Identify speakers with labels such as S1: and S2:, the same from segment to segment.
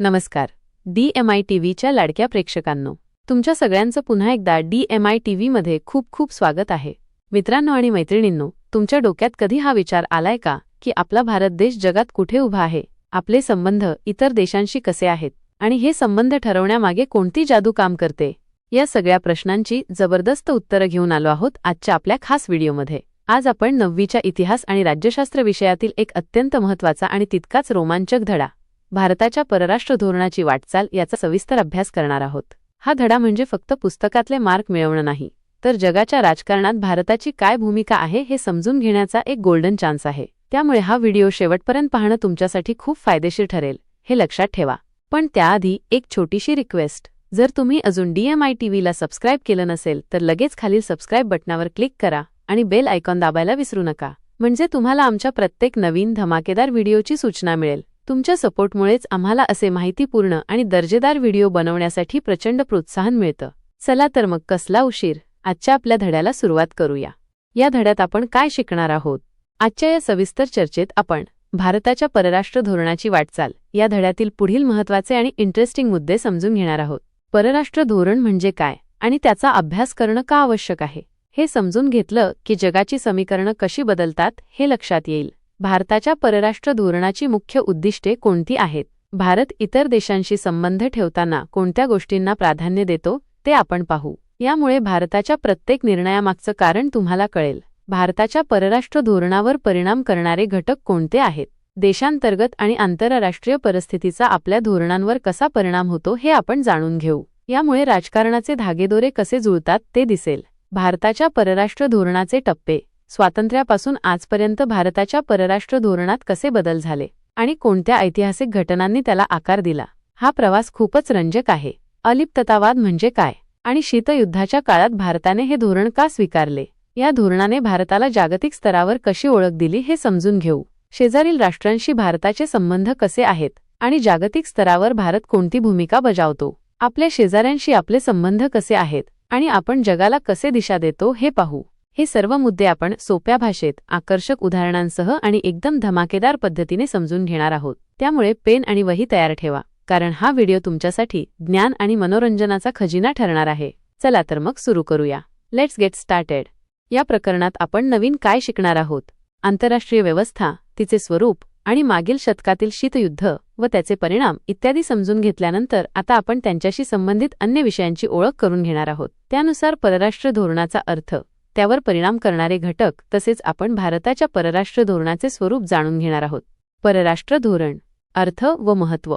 S1: नमस्कार. D M I T व्हीच्या लाडक्या प्रेक्षकांनो तुमच्या सगळ्यांचं पुन्हा एकदा डी एम आय टी व्हीमध्ये खूप खूप स्वागत आहे. मित्रांनो आणि मैत्रिणींनो तुमच्या डोक्यात कधी हा विचार आलाय का की आपला भारत देश जगात कुठे उभा आहे आपले संबंध इतर देशांशी कसे आहेत आणि हे संबंध ठरवण्यामागे कोणती जादू काम करते या सगळ्या प्रश्नांची जबरदस्त उत्तरं घेऊन आलो आहोत आजच्या आपल्या खास व्हिडिओमध्ये. आज आपण नववीच्या इतिहास आणि राज्यशास्त्र विषयातील एक अत्यंत महत्त्वाचा आणि तितकाच रोमांचक धडा भारताच्या परराष्ट्र धोरणाची वाटचाल याचा सविस्तर अभ्यास करणार आहोत. हा धडा म्हणजे फक्त पुस्तकातले मार्क मिळवणं नाही तर जगाच्या राजकारणात भारताची काय भूमिका आहे हे समजून घेण्याचा एक गोल्डन चान्स आहे. त्यामुळे हा व्हिडिओ शेवटपर्यंत पाहणं तुमच्यासाठी खूप फायदेशीर ठरेल हे लक्षात ठेवा. पण त्याआधी एक छोटीशी रिक्वेस्ट जर तुम्ही अजून डीएमआय टीव्हीला सबस्क्राईब केलं नसेल तर लगेच खालील सबस्क्राईब बटनावर क्लिक करा आणि बेल आयकॉन दाबायला विसरू नका. म्हणजे तुम्हाला आमच्या प्रत्येक नवीन धमाकेदार व्हिडिओची सूचना मिळेल. तुमच्या सपोर्टमुळेच आम्हाला असे माहितीपूर्ण आणि दर्जेदार व्हिडिओ बनवण्यासाठी प्रचंड प्रोत्साहन मिळतं. चला तर मग कसला उशीर? आजच्या आपल्या धड्याला सुरुवात करूया. या धड्यात आपण काय शिकणार आहोत? आजच्या या सविस्तर चर्चेत आपण भारताच्या परराष्ट्र धोरणाची वाटचाल या धड्यातील पुढील महत्त्वाचे आणि इंटरेस्टिंग मुद्दे समजून घेणार आहोत. परराष्ट्र धोरण म्हणजे काय आणि त्याचा अभ्यास करणं का आवश्यक आहे? हे समजून घेतलं की जगाची समीकरणं कशी बदलतात हे लक्षात येईल. भारताच्या परराष्ट्र धोरणाची मुख्य उद्दिष्टे कोणती आहेत? भारत इतर देशांशी संबंध ठेवताना कोणत्या गोष्टींना प्राधान्य देतो ते आपण पाहू. यामुळे भारताच्या प्रत्येक निर्णयामागचं कारण तुम्हाला कळेल. भारताच्या परराष्ट्र धोरणावर परिणाम करणारे घटक कोणते आहेत? देशांतर्गत आणि आंतरराष्ट्रीय परिस्थितीचा आपल्या धोरणांवर कसा परिणाम होतो हे आपण जाणून घेऊ. यामुळे राजकारणाचे धागेदोरे कसे जुळतात ते दिसेल. भारताच्या परराष्ट्र धोरणाचे टप्पे स्वातंत्र्यापासून आजपर्यंत भारताच्या परराष्ट्र धोरणात कसे बदल झाले आणि कोणत्या ऐतिहासिक घटनांनी त्याला आकार दिला? हा प्रवास खूपच रंजक आहे. अलिप्ततावाद म्हणजे काय? आणि शीतयुद्धाच्या काळात भारताने हे धोरण का स्वीकारले? या धोरणाने भारताला जागतिक स्तरावर कशी ओळख दिली हे समजून घेऊ. शेजारील राष्ट्रांशी भारताचे संबंध कसे आहेत? आणि जागतिक स्तरावर भारत कोणती भूमिका बजावतो? आपल्या शेजाऱ्यांशी आपले संबंध कसे आहेत? आणि आपण जगाला कसे दिशा देतो हे पाहू. हे सर्व मुद्दे आपण सोप्या भाषेत आकर्षक उदाहरणांसह आणि एकदम धमाकेदार पद्धतीने समजून घेणार आहोत. त्यामुळे पेन आणि वही तयार ठेवा कारण हा व्हिडिओ तुमच्यासाठी ज्ञान आणि मनोरंजनाचा खजिना ठरणार आहे. चला तर मग सुरू करूया. लेट्स गेट स्टार्टेड या प्रकरणात आपण नवीन काय शिकणार आहोत? आंतरराष्ट्रीय व्यवस्था तिचे स्वरूप आणि मागील शतकातील शीतयुद्ध व त्याचे परिणाम इत्यादी समजून घेतल्यानंतर आता आपण त्यांच्याशी संबंधित अन्य विषयांची ओळख करून घेणार आहोत. त्यानुसार परराष्ट्र धोरणाचा अर्थ त्यावर परिणाम करणारे घटक तसेच आपण भारताच्या परराष्ट्र धोरणाचे स्वरूप जाणून घेणार आहोत. परराष्ट्र धोरण अर्थ व महत्त्व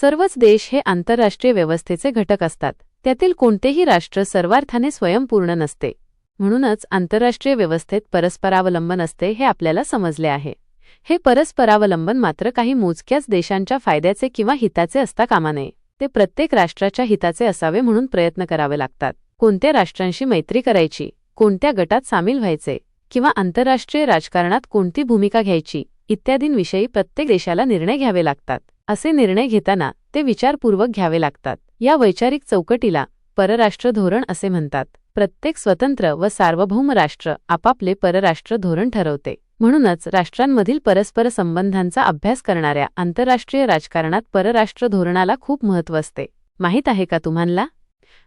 S1: सर्वच देश हे आंतरराष्ट्रीय व्यवस्थेचे घटक असतात. त्यातील कोणतेही राष्ट्र सर्वार्थाने स्वयंपूर्ण नसते. म्हणूनच आंतरराष्ट्रीय व्यवस्थेत परस्परावलंबन असते हे आपल्याला समजले आहे. हे परस्परावलंबन मात्र काही मोजक्याच देशांच्या फायद्याचे किंवा हिताचे असता कामा नये ते प्रत्येक राष्ट्राच्या हिताचे असावे म्हणून प्रयत्न करावे लागतात. कोणत्या राष्ट्रांशी मैत्री करायची? कोणत्या गटात सामील व्हायचे किंवा आंतरराष्ट्रीय राजकारणात कोणती भूमिका घ्यायची इत्यादींविषयी प्रत्येक देशाला निर्णय घ्यावे लागतात. असे निर्णय घेताना ते विचारपूर्वक घ्यावे लागतात. या वैचारिक चौकटीला परराष्ट्र धोरण असे म्हणतात. प्रत्येक स्वतंत्र व सार्वभौम राष्ट्र आपापले परराष्ट्र धोरण ठरवते. म्हणूनच राष्ट्रांमधील परस्पर संबंधांचा अभ्यास करणाऱ्या आंतरराष्ट्रीय राजकारणात परराष्ट्र धोरणाला खूप महत्त्व असते. माहीत आहे का तुम्हाला?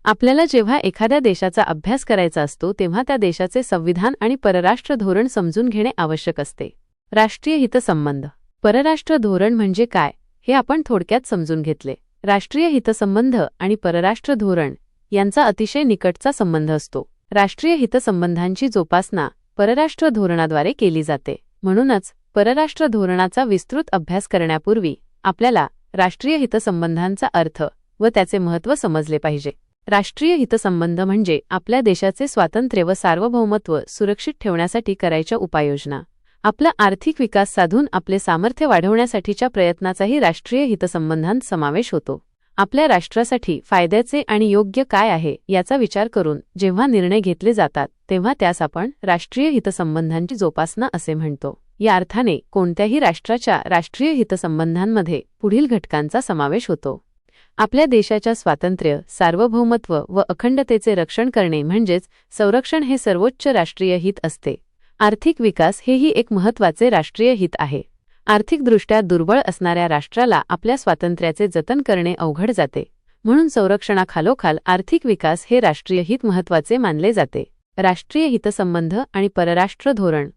S1: आपल्याला जेव्हा एखाद्या देशाचा अभ्यास करायचा असतो तेव्हा त्या देशाचे संविधान आणि परराष्ट्र धोरण समजून घेणे आवश्यक असते. राष्ट्रीय हितसंबंध. परराष्ट्र धोरण म्हणजे काय हे आपण थोडक्यात समजून घेतले. राष्ट्रीय हितसंबंध आणि परराष्ट्र धोरण यांचा अतिशय निकटचा संबंध असतो. राष्ट्रीय हितसंबंधांची जोपासना परराष्ट्र धोरणाद्वारे केली जाते. म्हणूनच परराष्ट्र धोरणाचा विस्तृत अभ्यास करण्यापूर्वी आपल्याला राष्ट्रीय हितसंबंधांचा अर्थ व त्याचे महत्त्व समजले पाहिजे. राष्ट्रीय हितसंबंध म्हणजे आपल्या देशाचे स्वातंत्र्य व सार्वभौमत्व सुरक्षित ठेवण्यासाठी करायच्या उपाययोजना. आपला आर्थिक विकास साधून आपले सामर्थ्य वाढवण्यासाठीच्या प्रयत्नाचाही राष्ट्रीय हितसंबंधांत समावेश होतो. आपल्या राष्ट्रासाठी फायद्याचे आणि योग्य काय आहे याचा विचार करून जेव्हा निर्णय घेतले जातात तेव्हा त्यास आपण राष्ट्रीय हितसंबंधांची जोपासना असे म्हणतो. या अर्थाने कोणत्याही राष्ट्राच्या राष्ट्रीय हितसंबंधांमध्ये पुढील घटकांचा समावेश होतो. आपल्या देशाच्या स्वातंत्र्य सार्वभौमत्व व अखंडतेचे रक्षण करणे म्हणजेच संरक्षण हे सर्वोच्च राष्ट्रीय हित असते. आर्थिक विकास हेही एक महत्त्वाचे राष्ट्रीय हित आहे. आर्थिकदृष्ट्या दुर्बळ असणाऱ्या राष्ट्राला आपल्या स्वातंत्र्याचे जतन करणे अवघड जाते. म्हणून संरक्षणाखालोखाल आर्थिक विकास हे राष्ट्रीय हित महत्त्वाचे मानले जाते. राष्ट्रीय हितसंबंध आणि परराष्ट्र धोरण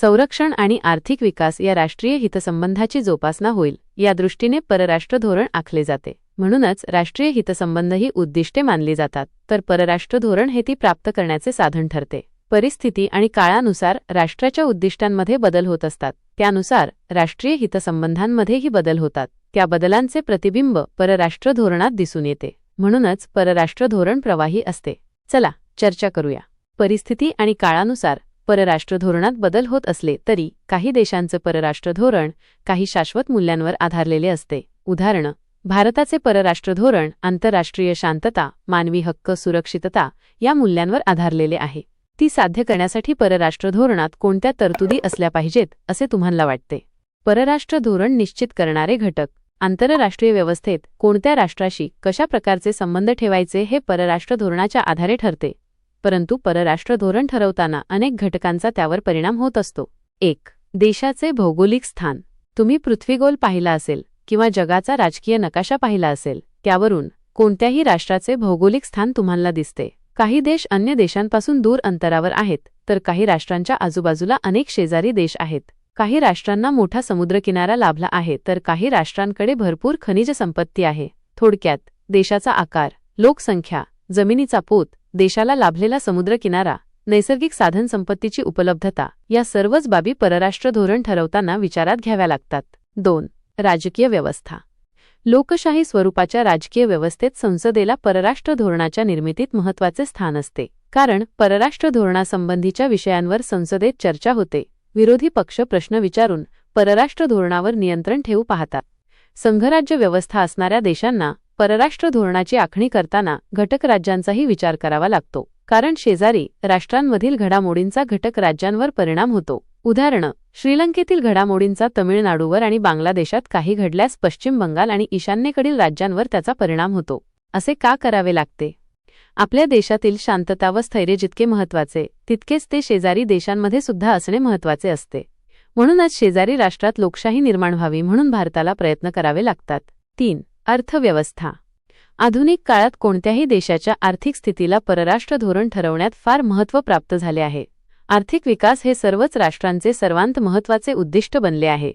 S1: संरक्षण आणि आर्थिक विकास या राष्ट्रीय हितसंबंधाची जोपासना होईल या दृष्टीने परराष्ट्र धोरण आखले जाते. म्हणूनच राष्ट्रीय हितसंबंध ही उद्दिष्टे मानली जातात तर परराष्ट्र धोरण हे ती प्राप्त करण्याचे साधन ठरते. परिस्थिती आणि काळानुसार राष्ट्राच्या उद्दिष्टांमध्ये बदल होत असतात त्यानुसार राष्ट्रीय हितसंबंधांमध्येही बदल होतात त्या बदलांचे प्रतिबिंब परराष्ट्र धोरणात दिसून येते. म्हणूनच परराष्ट्र धोरण प्रवाही असते. चला चर्चा करूया. परिस्थिती आणि काळानुसार परराष्ट्र धोरणात बदल होत असले तरी काही देशांचं परराष्ट्र धोरण काही शाश्वत मूल्यांवर आधारलेले असते. उदाहरण भारताचे परराष्ट्र धोरण आंतरराष्ट्रीय शांतता मानवी हक्क सुरक्षितता या मूल्यांवर आधारलेले आहे. ती साध्य करण्यासाठी परराष्ट्र धोरणात कोणत्या तरतुदी असल्या पाहिजेत असे तुम्हाला वाटते? परराष्ट्र धोरण निश्चित करणारे घटक आंतरराष्ट्रीय व्यवस्थेत कोणत्या राष्ट्राशी कशा प्रकारचे संबंध ठेवायचे हे परराष्ट्र धोरणाच्या आधारे ठरते. परंतु परराष्ट्र धोरण ठरवताना अनेक घटकांचा त्यावर परिणाम होत असतो. एक देशाचे भौगोलिक स्थान. तुम्ही पृथ्वीगोल पाहिला असेल किंवा जगाचा राजकीय नकाशा पाहिला असेल त्यावरून कोणत्याही राष्ट्राचे भौगोलिक स्थान तुम्हाला दिसते. काही देश अन्य देशांपासून दूर अंतरावर आहेत तर काही राष्ट्रांच्या आजूबाजूला अनेक शेजारी देश आहेत. काही राष्ट्रांना मोठा समुद्रकिनारा लाभला आहे तर काही राष्ट्रांकडे भरपूर खनिज संपत्ती आहे. थोडक्यात देशाचा आकार लोकसंख्या जमिनीचा पोत देशाला लाभलेला समुद्रकिनारा नैसर्गिक साधनसंपत्तीची उपलब्धता या सर्वच बाबी परराष्ट्र धोरण ठरवताना विचारात घ्याव्या लागतात. दोन. राजकीय व्यवस्था. लोकशाही स्वरूपाच्या राजकीय व्यवस्थेत संसदेला परराष्ट्र धोरणाच्या निर्मितीत महत्त्वाचे स्थान असते. कारण परराष्ट्र धोरणासंबंधीच्या विषयांवर संसदेत चर्चा होते. विरोधी पक्ष प्रश्न विचारून परराष्ट्र धोरणावर नियंत्रण ठेवू पाहतात. संघराज्य व्यवस्था असणाऱ्या देशांना परराष्ट्र धोरणाची आखणी करताना घटक राज्यांचाही विचार करावा लागतो. कारण शेजारी राष्ट्रांमधील घडामोडींचा घटक राज्यांवर परिणाम होतो. उदाहरण श्रीलंकेतील घडामोडींचा तमिळनाडूवर आणि बांगलादेशात काही घडल्यास पश्चिम बंगाल आणि ईशान्येकडील राज्यांवर त्याचा परिणाम होतो. असे का करावे लागते? आपल्या देशातील शांतता व स्थैर्य जितके महत्त्वाचे तितकेच ते शेजारी देशांमध्ये सुद्धा असणे महत्त्वाचे असते. म्हणूनच शेजारी राष्ट्रात लोकशाही निर्माण व्हावी म्हणून भारताला प्रयत्न करावे लागतात. तीन अर्थव्यवस्था. आधुनिक काळात कोणत्याही देशाच्या आर्थिक स्थितीला परराष्ट्र धोरण ठरवण्यात फार महत्त्व प्राप्त झाले आहे. आर्थिक विकास हे सर्वच राष्ट्रांचे सर्वांत महत्त्वाचे उद्दिष्ट बनले आहे.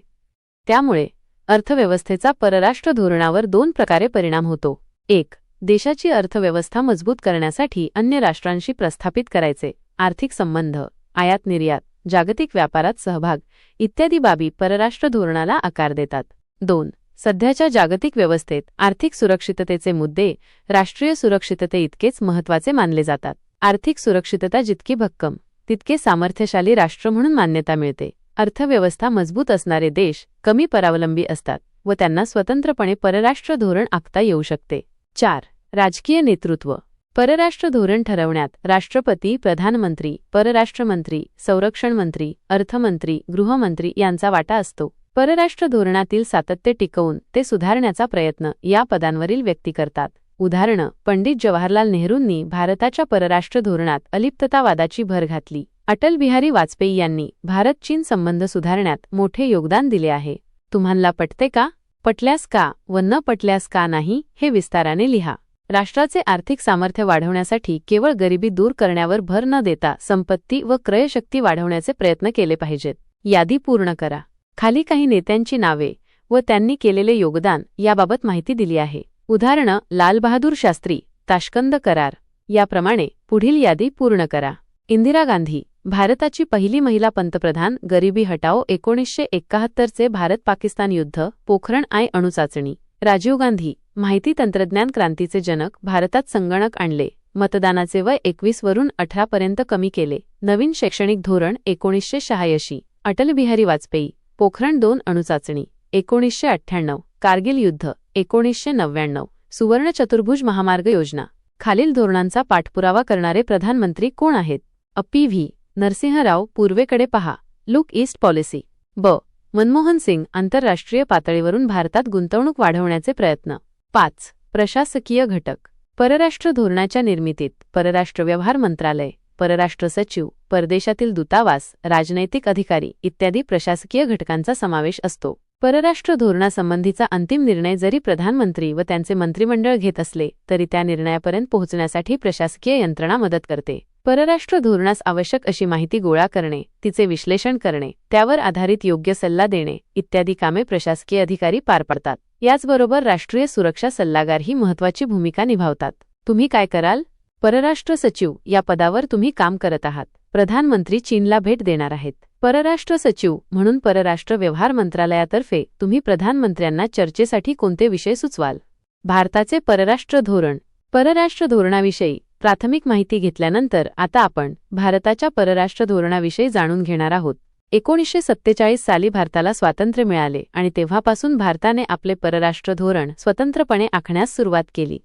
S1: त्यामुळे अर्थव्यवस्थेचा परराष्ट्र धोरणावर दोन प्रकारे परिणाम होतो. एक देशाची अर्थव्यवस्था मजबूत करण्यासाठी अन्य राष्ट्रांशी प्रस्थापित करायचे. आर्थिक संबंध आयात निर्यात जागतिक व्यापारात सहभाग इत्यादी बाबी परराष्ट्र धोरणाला आकार देतात. दोन सध्याच्या जागतिक व्यवस्थेत आर्थिक सुरक्षिततेचे मुद्दे राष्ट्रीय सुरक्षितते इतकेच महत्त्वाचे मानले जातात. आर्थिक सुरक्षितता जितकी भक्कम तितके सामर्थ्यशाली राष्ट्र म्हणून मान्यता मिळते. अर्थव्यवस्था मजबूत असणारे देश कमी परावलंबी असतात व त्यांना स्वतंत्रपणे परराष्ट्र धोरण आखता येऊ शकते. चार राजकीय नेतृत्व. परराष्ट्र धोरण ठरवण्यात राष्ट्रपती प्रधानमंत्री परराष्ट्रमंत्री संरक्षण मंत्री अर्थमंत्री गृहमंत्री यांचा वाटा असतो. परराष्ट्र धोरणातील सातत्य टिकवून ते सुधारण्याचा प्रयत्न या पदांवरील व्यक्ती करतात. उदाहरणं पंडित जवाहरलाल नेहरूंनी भारताच्या परराष्ट्र धोरणात अलिप्ततावादाची भर घातली. अटल बिहारी वाजपेयी यांनी भारत चीन संबंध सुधारण्यात मोठे योगदान दिले आहे. तुम्हाला पटते का? पटल्यास का व न पटल्यास का नाही हे विस्ताराने लिहा. राष्ट्राचे आर्थिक सामर्थ्य वाढवण्यासाठी केवळ गरिबी दूर करण्यावर भर न देता संपत्ती व क्रयशक्ती वाढवण्याचे प्रयत्न केले पाहिजेत. यादी पूर्ण करा. खाली काही नेत्यांची नावे व त्यांनी केलेले योगदान याबाबत माहिती दिली आहे. उदाहरणं लालबहादूर शास्त्री ताशकंद करार. याप्रमाणे पुढील यादी पूर्ण करा. इंदिरा गांधी भारताची पहिली महिला पंतप्रधान गरिबी हटाओ एकोणीसशे एक्काहत्तरचे भारत पाकिस्तान युद्ध पोखरण आय अणुचाचणी राजीव गांधी माहिती तंत्रज्ञान क्रांतीचे जनक भारतात संगणक आणले. मतदानाचे वय एकवीस वरून अठरापर्यंत कमी केले. नवीन शैक्षणिक धोरण एकोणीसशे शहाऐंशी. अटल बिहारी वाजपेयी. पोखरण दोन अणुचाचणी एकोणीसशे अठ्ठ्याण्णव कारगिल युद्ध एकोणीसशे नव्याण्णव सुवर्ण चतुर्भुज महामार्ग योजना. खालील धोरणांचा पाठपुरावा करणारे प्रधानमंत्री कोण आहेत? अपी व्ही. नरसिंहराव पूर्वेकडे पहा. Look east policy. ब. मनमोहन सिंग आंतरराष्ट्रीय पातळीवरून भारतात गुंतवणूक वाढवण्याचे प्रयत्न. पाच. प्रशासकीय घटक. परराष्ट्र धोरणाच्या निर्मितीत परराष्ट्र व्यवहार मंत्रालय. परराष्ट्र सचिव परदेशातील दूतावास राजनैतिक अधिकारी इत्यादी प्रशासकीय घटकांचा समावेश असतो. परराष्ट्र धोरणासंबंधीचा अंतिम निर्णय जरी प्रधानमंत्री व त्यांचे मंत्रिमंडळ घेत असले तरी त्या निर्णयापर्यंत पोहोचण्यासाठी प्रशासकीय यंत्रणा मदत करते. परराष्ट्र धोरणास आवश्यक अशी माहिती गोळा करणे तिचे विश्लेषण करणे त्यावर आधारित योग्य सल्ला देणे इत्यादी कामे प्रशासकीय अधिकारी पार पाडतात. याचबरोबर राष्ट्रीय सुरक्षा सल्लागार ही महत्वाची भूमिका निभावतात. तुम्ही काय कराल? परराष्ट्र सचिव या पदावर तुम्ही काम करत आहात. प्रधानमंत्री चीनला भेट देणार आहेत. परराष्ट्र सचिव म्हणून परराष्ट्र व्यवहार मंत्रालयातर्फे तुम्ही प्रधानमंत्र्यांना चर्चेसाठी कोणते विषय सुचवाल? भारताचे परराष्ट्र धोरण. परराष्ट्र धोरणाविषयी प्राथमिक माहिती घेतल्यानंतर आता आपण भारताच्या परराष्ट्र धोरणाविषयी जाणून घेणार आहोत. एकोणीसशे सत्तेचाळीस साली भारताला स्वातंत्र्य मिळाले आणि तेव्हापासून भारताने आपले परराष्ट्र धोरण स्वतंत्रपणे आखण्यास सुरुवात केली.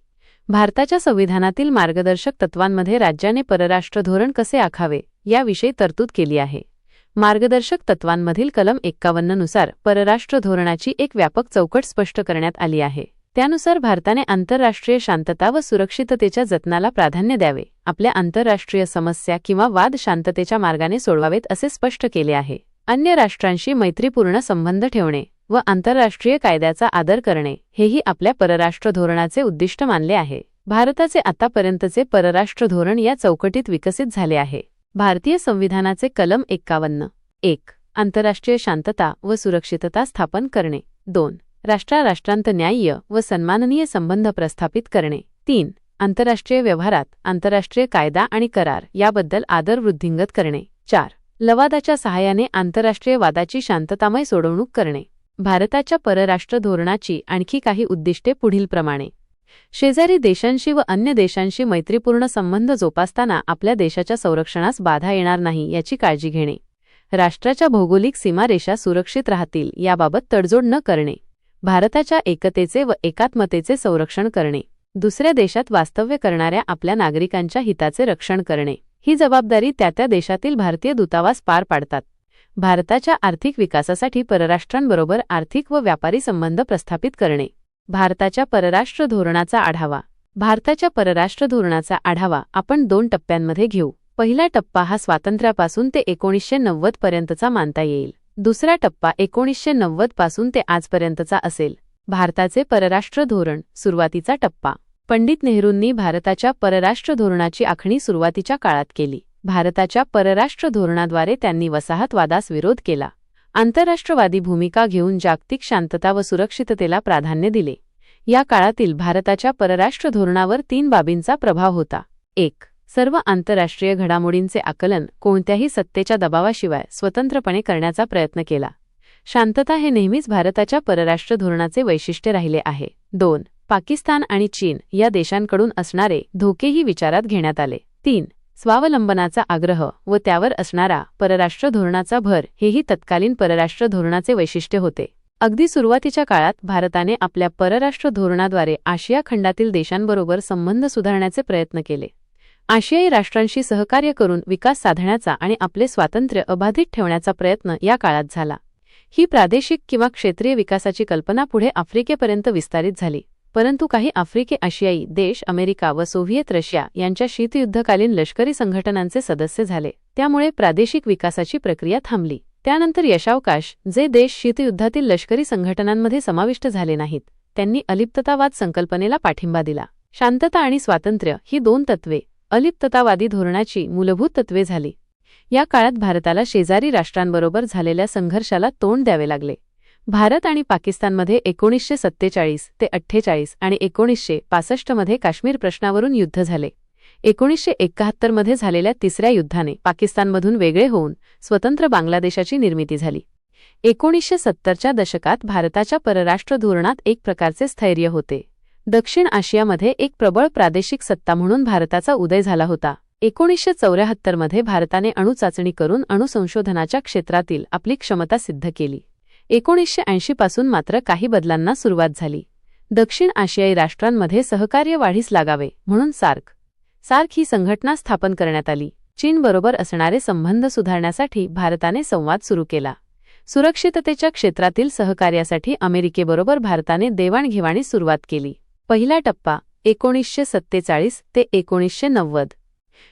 S1: भारताच्या संविधानातील मार्गदर्शक तत्वांमध्ये राज्याने परराष्ट्र धोरण कसे आखावे याविषयी तरतूद केली आहे. मार्गदर्शक तत्वांमधील कलम एक्कावन्ननुसार परराष्ट्र धोरणाची एक व्यापक चौकट स्पष्ट करण्यात आली आहे. त्यानुसार भारताने आंतरराष्ट्रीय शांतता व सुरक्षिततेच्या जतनाला प्राधान्य द्यावे आपल्या आंतरराष्ट्रीय समस्या किंवा वाद शांततेच्या मार्गाने सोडवावेत असे स्पष्ट केले आहे. अन्य राष्ट्रांशी मैत्रीपूर्ण संबंध ठेवणे व आंतरराष्ट्रीय कायद्याचा आदर करणे हेही आपल्या परराष्ट्र धोरणाचे उद्दिष्ट मानले आहे. भारताचे आतापर्यंतचे परराष्ट्र धोरण या चौकटीत विकसित झाले आहे. भारतीय संविधानाचे कलम एक्कावन्न. एक. आंतरराष्ट्रीय शांतता व सुरक्षितता स्थापन करणे. दोन. राष्ट्राराष्ट्रांत न्याय्य व सन्माननीय संबंध प्रस्थापित करणे. तीन. आंतरराष्ट्रीय व्यवहारात आंतरराष्ट्रीय कायदा आणि करार याबद्दल आदर वृद्धिंगत करणे. चार. लवादाच्या सहाय्याने आंतरराष्ट्रीय वादाची शांततामय सोडवणूक करणे. भारताच्या परराष्ट्र धोरणाची आणखी काही उद्दिष्टे पुढीलप्रमाणे शेजारी देशांशी व अन्य देशांशी मैत्रीपूर्ण संबंध जोपासताना आपल्या देशाच्या संरक्षणास बाधा येणार नाही याची काळजी घेणे. राष्ट्राच्या भौगोलिक सीमारेषा सुरक्षित राहतील याबाबत तडजोड न करणे. भारताच्या एकतेचे व एकात्मतेचे संरक्षण करणे. दुसऱ्या देशात वास्तव्य करणाऱ्या आपल्या नागरिकांच्या हिताचे रक्षण करणे. ही जबाबदारी त्या त्या देशातील भारतीय दूतावास पार पाडतात. भारताच्या आर्थिक विकासासाठी परराष्ट्रांबरोबर आर्थिक व व्यापारी संबंध प्रस्थापित करणे. भारताच्या परराष्ट्र धोरणाचा आढावा. भारताच्या परराष्ट्र धोरणाचा आढावा आपण दोन टप्प्यांमध्ये घेऊ. पहिला टप्पा हा स्वातंत्र्यापासून ते एकोणीसशे नव्वद पर्यंतचा मानता येईल. दुसरा टप्पा एकोणीसशे नव्वदपासून ते आजपर्यंतचा असेल. भारताचे परराष्ट्र धोरण सुरुवातीचा टप्पा. पंडित नेहरूंनी भारताच्या परराष्ट्र धोरणाची आखणी सुरुवातीच्या काळात केली. भारताच्या परराष्ट्र धोरणाद्वारे त्यांनी वसाहतवादास विरोध केला. आंतरराष्ट्रवादी भूमिका घेऊन जागतिक शांतता व सुरक्षिततेला प्राधान्य दिले. या काळातील भारताच्या परराष्ट्र धोरणावर तीन बाबींचा प्रभाव होता. एक सर्व आंतरराष्ट्रीय घडामोडींचे आकलन कोणत्याही सत्तेच्या दबावाशिवाय स्वतंत्रपणे करण्याचा प्रयत्न केला. शांतता हे नेहमीच भारताच्या परराष्ट्र धोरणाचे वैशिष्ट्य राहिले आहे. दोन पाकिस्तान आणि चीन या देशांकडून असणारे धोकेही विचारात घेण्यात आले. तीन स्वावलंबनाचा आग्रह व त्यावर असणारा परराष्ट्र धोरणाचा भर हेही तत्कालीन परराष्ट्र धोरणाचे वैशिष्ट्य होते. अगदी सुरुवातीच्या काळात भारताने आपल्या परराष्ट्र धोरणाद्वारे आशिया खंडातील देशांबरोबर संबंध सुधारण्याचे प्रयत्न केले. आशियाई राष्ट्रांशी सहकार्य करून विकास साधण्याचा आणि आपले स्वातंत्र्य अबाधित ठेवण्याचा प्रयत्न या काळात झाला. ही प्रादेशिक किंवा क्षेत्रीय विकासाची कल्पना पुढे आफ्रिकेपर्यंत विस्तारित झाली. परंतु काही आफ्रिके आशियाई देश अमेरिका व सोव्हिएत रशिया यांच्या शीतयुद्धकालीन लष्करी संघटनांचे सदस्य झाले. त्यामुळे प्रादेशिक विकासाची प्रक्रिया थांबली. त्यानंतर यशावकाश जे देश शीतयुद्धातील लष्करी संघटनांमध्ये समाविष्ट झाले नाहीत त्यांनी अलिप्ततावाद संकल्पनेला पाठिंबा दिला. शांतता आणि स्वातंत्र्य ही दोन तत्वे अलिप्ततावादी धोरणाची मूलभूत तत्वे झाली. या काळात भारताला शेजारी राष्ट्रांबरोबर झालेल्या संघर्षाला तोंड द्यावे लागले. भारत आणि पाकिस्तानमध्ये एकोणीसशे सत्तेचाळीस ते अठ्ठेचाळीस आणि एकोणीसशे पासष्टमध्ये काश्मीर प्रश्नावरून युद्ध झाले. एकोणीसशे एकाहत्तरमध्ये झालेल्या तिसऱ्या युद्धाने पाकिस्तानमधून वेगळे होऊन स्वतंत्र बांगलादेशाची निर्मिती झाली. एकोणीसशे सत्तरच्या दशकात भारताच्या परराष्ट्र धोरणात एक प्रकारचे स्थैर्य होते. दक्षिण आशियामध्ये एक प्रबळ प्रादेशिक सत्ता म्हणून भारताचा उदय झाला होता. एकोणीसशे चौऱ्याहत्तरमध्ये भारताने अणुचाचणी करून अणुसंशोधनाच्या क्षेत्रातील आपली क्षमता सिद्ध केली. एकोणीसशे ऐंशी पासून मात्र काही बदलांना सुरुवात झाली. दक्षिण आशियाई राष्ट्रांमध्ये सहकार्य वाढीस लागावे म्हणून सार्क. सार्क ही संघटना स्थापन करण्यात आली. चीनबरोबर असणारे संबंध सुधारण्यासाठी भारताने संवाद सुरू केला. सुरक्षिततेच्या क्षेत्रातील सहकार्यासाठी अमेरिकेबरोबर भारताने देवाणघेवाणी सुरुवात केली. पहिला टप्पा एकोणीसशे सत्तेचाळीस ते एकोणीसशे नव्वद.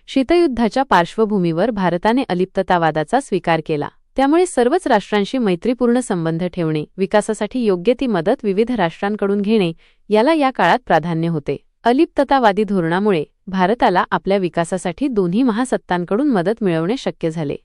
S1: शीतयुद्धाच्या पार्श्वभूमीवर भारताने अलिप्ततावादाचा स्वीकार केला. त्यामुळे सर्वच राष्ट्रांशी मैत्रीपूर्ण संबंध ठेवणे विकासासाठी योग्य ती मदत विविध राष्ट्रांकडून घेणे याला या काळात प्राधान्य होते. अलिप्ततावादी धोरणामुळे भारताला आपल्या विकासासाठी दोन्ही महासत्तांकडून मदत मिळवणे शक्य झाले.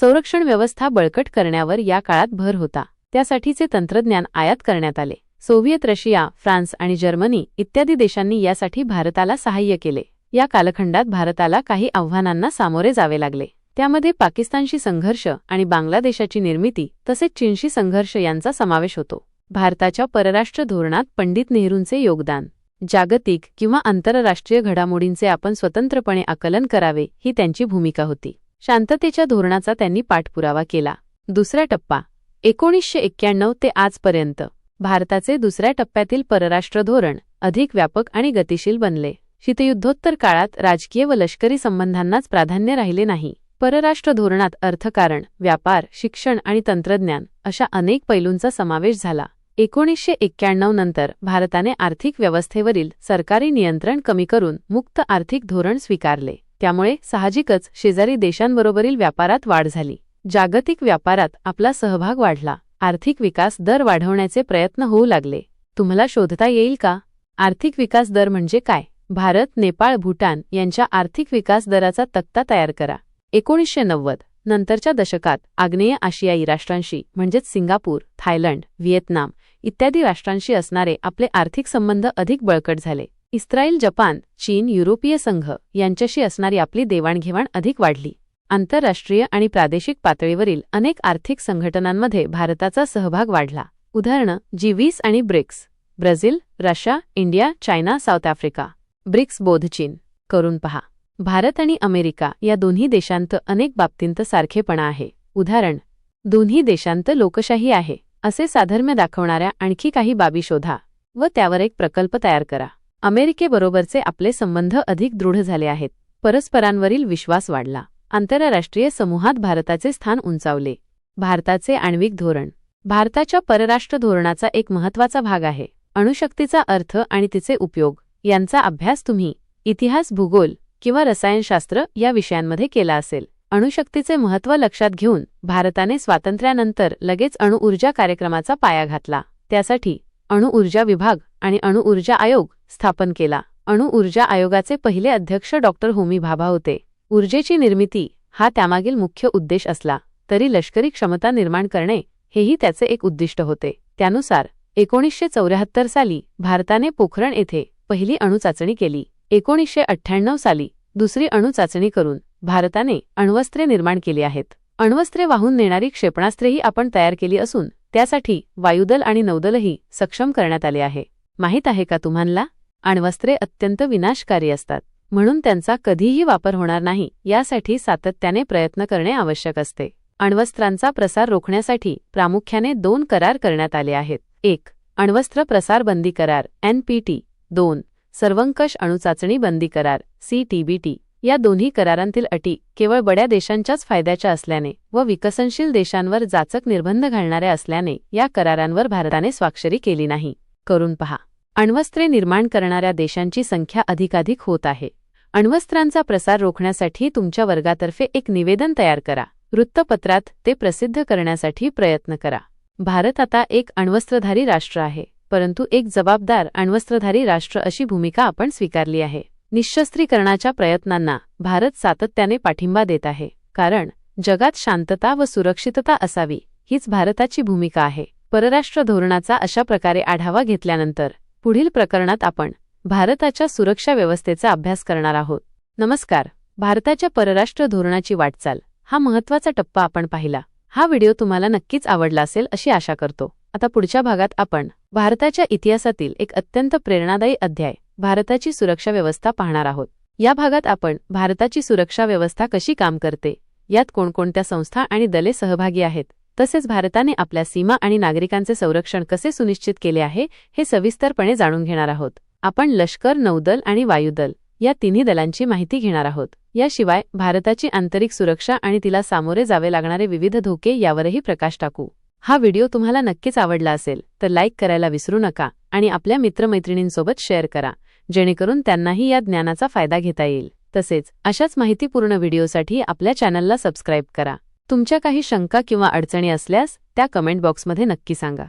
S1: संरक्षण व्यवस्था बळकट करण्यावर या काळात भर होता. त्यासाठीचे तंत्रज्ञान आयात करण्यात आले. सोव्हिएत रशिया फ्रान्स आणि जर्मनी इत्यादी देशांनी यासाठी भारताला सहाय्य केले. या कालखंडात भारताला काही आव्हानांना सामोरे जावे लागले. त्यामध्ये पाकिस्तानशी संघर्ष आणि बांगलादेशाची निर्मिती तसेच चीनशी संघर्ष यांचा समावेश होतो. भारताच्या परराष्ट्र धोरणात पंडित नेहरूंचे योगदान जागतिक किंवा आंतरराष्ट्रीय घडामोडींचे आपण स्वतंत्रपणे आकलन करावे ही त्यांची भूमिका होती. शांततेच्या धोरणाचा त्यांनी पाठपुरावा केला. दुसरा टप्पा एकोणीसशे एक्क्याण्णव ते आजपर्यंत भारताचे दुसऱ्या टप्प्यातील परराष्ट्र धोरण अधिक व्यापक आणि गतिशील बनले. शीतयुद्धोत्तर काळात राजकीय व लष्करी संबंधांनाच प्राधान्य राहिले नाही. परराष्ट्र धोरणात अर्थकारण व्यापार शिक्षण आणि तंत्रज्ञान अशा अनेक पैलूंचा समावेश झाला. एकोणीसशे एक्क्याण्णव नंतर भारताने आर्थिक व्यवस्थेवरील सरकारी नियंत्रण कमी करून मुक्त आर्थिक धोरण स्वीकारले. त्यामुळे साहजिकच शेजारी देशांबरोबरील व्यापारात वाढ झाली. जागतिक व्यापारात आपला सहभाग वाढला. आर्थिक विकास दर वाढवण्याचे प्रयत्न होऊ लागले. तुम्हाला शोधता येईल का? आर्थिक विकास दर म्हणजे काय? भारत नेपाळ भूटान यांच्या आर्थिक विकास दराचा तक्ता तयार करा. एकोणीसशे नव्वद नंतरच्या दशकात आग्नेय आशियाई राष्ट्रांशी म्हणजेच सिंगापूर थायलंड व्हिएतनाम इत्यादी राष्ट्रांशी असणारे आपले आर्थिक संबंध अधिक बळकट झाले. इस्रायल जपान चीन युरोपीय संघ यांच्याशी असणारी आपली देवाणघेवाण अधिक वाढली. आंतरराष्ट्रीय आणि प्रादेशिक पातळीवरील अनेक आर्थिक संघटनांमध्ये भारताचा सहभाग वाढला. उदाहरणं जी वीस आणि BRICS Brazil Russia India China South Africa. BRICS बोधचीन. करून पहा. भारत आणि अमेरिका या दोन्ही देशांत अनेक बाबतींत सारखेपणा आहे. उदाहरण दोन्ही देशांत लोकशाही आहे असे साधर्म्य दाखवणाऱ्या आणखी काही बाबी शोधा व त्यावर एक प्रकल्प तयार करा. अमेरिकेबरोबरचे आपले संबंध अधिक दृढ झाले आहेत. परस्परांवरील विश्वास वाढला. आंतरराष्ट्रीय समूहात भारताचे स्थान उंचावले. भारताचे आण्विक धोरण भारताच्या परराष्ट्र धोरणाचा एक महत्त्वाचा भाग आहे. अणुशक्तीचा अर्थ आणि तिचे उपयोग यांचा अभ्यास तुम्ही इतिहास भूगोल किंवा रसायनशास्त्र या विषयांमध्ये केला असेल. अणुशक्तीचे महत्त्व लक्षात घेऊन भारताने स्वातंत्र्यानंतर लगेच अणुऊर्जा कार्यक्रमाचा पाया घातला. त्यासाठी अणुऊर्जा विभाग आणि अणुऊर्जा आयोग स्थापन केला. अणुऊर्जा आयोगाचे पहिले अध्यक्ष डॉक्टर होमी भाभा होते. ऊर्जेची निर्मिती हा त्यामागील मुख्य उद्देश असला तरी लष्करी क्षमता निर्माण करणे हेही त्याचे एक उद्दिष्ट होते. त्यानुसार एकोणीसशे चौऱ्याहत्तर साली भारताने पोखरण येथे पहिली अणुचाचणी केली. एकोणीसशे अठ्ठ्याण्णव साली दुसरी अणुचाचणी करून भारताने अण्वस्त्रे निर्माण केली आहेत. अण्वस्त्रे वाहून नेणारी क्षेपणास्त्रेही आपण तयार केली असून त्यासाठी वायुदल आणि नौदलही सक्षम करण्यात आले आहे. माहीत आहे का तुम्हाला? अण्वस्त्रे अत्यंत विनाशकारी असतात. म्हणून त्यांचा कधीही वापर होणार नाही यासाठी सातत्याने प्रयत्न करणे आवश्यक असते. अण्वस्त्रांचा प्रसार रोखण्यासाठी प्रामुख्याने दोन करार करण्यात आले आहेत. एक अण्वस्त्र प्रसार बंदी करार एनपीटी दोन सर्वंकष अणुचाचणी बंदी करार सीटीबीटी या दोन्ही करारांतील अटी केवळ बड्या देशांच्याच फायद्याच्या असल्याने व विकसनशील देशांवर जाचक निर्बंध घालणाऱ्या असल्याने या करारांवर भारताने स्वाक्षरी केली नाही. करून पहा. अण्वस्त्रे निर्माण करणाऱ्या देशांची संख्या अधिकाधिक होत आहे. अण्वस्त्रांचा प्रसार रोखण्यासाठी तुमच्या वर्गातर्फे एक निवेदन तयार करा. वृत्तपत्रात ते प्रसिद्ध करण्यासाठी प्रयत्न करा. भारत आता एक अण्वस्त्रधारी राष्ट्र आहे. परंतु एक जबाबदार अण्वस्त्रधारी राष्ट्र अशी भूमिका आपण स्वीकारली आहे. निशस्त्रीकरणाच्या प्रयत्नांना भारत सातत्याने पाठिंबा देत आहे. कारण जगात शांतता व सुरक्षितता असावी हीच भारताची भूमिका आहे. परराष्ट्र धोरणाचा अशा प्रकारे आढावा घेतल्यानंतर पुढील प्रकरणात आपण भारताच्या सुरक्षा व्यवस्थेचा अभ्यास करणार आहोत. नमस्कार भारताच्या परराष्ट्र धोरणाची वाटचाल हा महत्त्वाचा टप्पा आपण पाहिला. हा व्हिडिओ तुम्हाला नक्कीच आवडला असेल अशी आशा करतो. आता पुढच्या भागात आपण भारताच्या इतिहासातील एक अत्यंत प्रेरणादायी अध्याय भारताची सुरक्षा व्यवस्था पाहणार आहोत. या भागात आपण भारताची सुरक्षा व्यवस्था कशी काम करते यात कोणकोणत्या संस्था आणि दले सहभागी आहेत तसेच भारताने आपल्या सीमा आणि नागरिकांचे संरक्षण कसे सुनिश्चित केले आहे हे सविस्तरपणे जाणून घेणार आहोत. आपण लष्कर नौदल आणि वायुदल या तिन्ही दलांची माहिती घेणार आहोत. याशिवाय भारताची आंतरिक सुरक्षा आणि तिला सामोरे जावे लागणारे विविध धोके यावरही प्रकाश टाकू. हा व्हिडिओ तुम्हाला नक्कीच आवडला असेल तर लाईक करायला विसरू नका आणि आपल्या मित्रमैत्रिणींसोबत शेअर करा जेणेकरून त्यांनाही या ज्ञानाचा फायदा घेता येईल. तसेच अशाच माहितीपूर्ण व्हिडिओसाठी आपल्या चॅनलला सबस्क्राईब करा. तुमच्या काही शंका किंवा अडचणी असल्यास त्या कमेंट बॉक्समध्ये नक्की सांगा.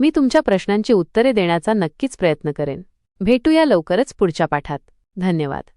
S1: मी तुमच्या प्रश्नांची उत्तरे देण्याचा नक्कीच प्रयत्न करेन. भेटूया लवकरच पुढच्या पाठात. धन्यवाद.